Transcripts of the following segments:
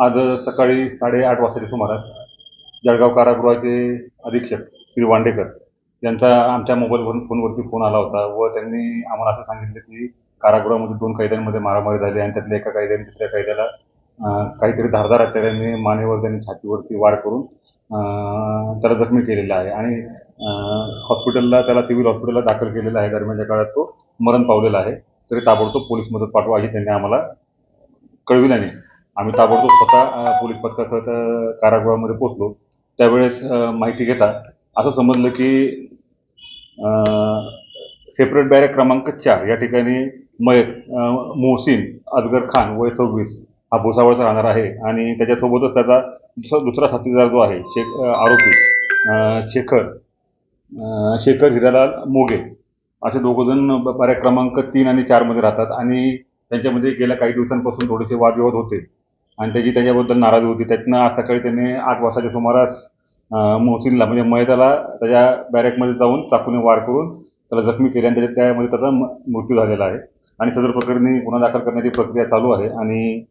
आज सकाळी साडेआठ वाजताच्या सुमारास जळगाव कारागृहाचे अधीक्षक श्री वांडेकर यांचा आमच्या मोबाईलवरून फोनवरती फोन आला होता व त्यांनी आम्हाला असं सांगितलं की कारागृहामध्ये दोन कैद्यांमध्ये मारामारी झाली आणि त्यातल्या एका कैद्याने दुसऱ्या कैद्याला काहीतरी धारदार हत्याराने मानेवर त्यांनी छातीवरती वार करून त्याला जखमी केलेला आहे आणि हॉस्पिटलला त्याला सिव्हिल हॉस्पिटलला दाखल केलेलं आहे. दरम्यानच्या काळात तो मरण पावलेला आहे. तरी ताबडतोब पोलीस मदत पाठवा अशी त्यांनी आम्हाला कळविल्याने आम्ही ताबडतोब स्वतः पोलीस पथकासह कारागृहामध्ये पोहोचलो. त्यावेळेस माहिती घेता असं समजलं की सेपरेट बॅरेक क्रमांक चार या ठिकाणी मयत मोहसिन अजगर खान वय सव्वीस हा भुसावळचा राहणार आहे. आणि त्याच्यासोबतच त्याचा दुसरा दुसरा साथीदार जो आहे शेख आरोपी शेखर शेखर हिरालाल मोगे. असे दोघंजण ब- क्रमांक तीन आणि चारमध्ये राहतात. आणि त्यांच्यामध्ये गेल्या काही दिवसांपासून थोडेसे वादविवाद होते. आणि त्याची त्याच्याबद्दल नाराजी होती. त्यातनं आज सकाळी त्यांनी आठ वाजताच्या सुमारास मोहसिनला म्हणजे मयताला त्याच्या बॅरेकमध्ये जाऊन चाकूने वार करून त्याला जखमी केले आणि त्याच्या त्यामध्ये त्याचा म- मृत्यू झालेला आहे. आणि सदर प्रकरणी गुन्हा दाखल करण्याची प्रक्रिया चालू आहे आणि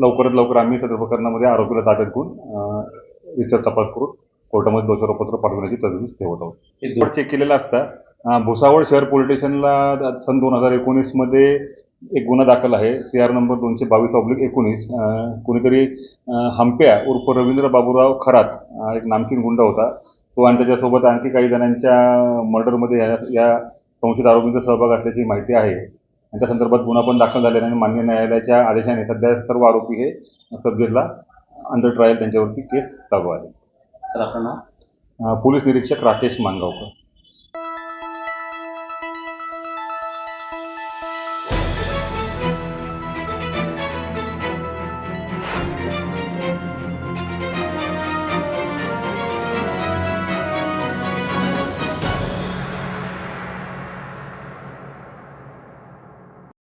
लवकरात लवकर आम्ही सदर प्रकरणामध्ये आरोपीला ताब्यात घेऊन विचार तपास करून कोर्टामध्ये दोषारोपत्र पाठवण्याची तजवीज ठेवत आहोत. चेक केलेला असता. भुसावळ शहर पोलीस स्टेशनला सन दोन हजार एकोणीसमध्ये एक गुन्हा दाखल आहे. सी आर नंबर दोनशे बावीस ऑब्लिक एकोणीस. कोणीतरी हंप्या उर्फ रवींद्र बाबूराव खरात एक नामकीन गुंड होता. तो आणि त्याच्यासोबत आणखी काही जणांच्या मर्डरमध्ये या या संशयित आरोपींचा सहभाग असल्याची माहिती आहे. आणि त्या संदर्भात गुन्हा पण दाखल झालेला आणि मान्य न्यायालयाच्या आदेशाने सध्या सर्व आरोपी हे सब्जेक्टला अंडर ट्रायल त्यांच्यावरती केस चालू आहे. सर अं, पोलीस निरीक्षक राकेश मानगावकर.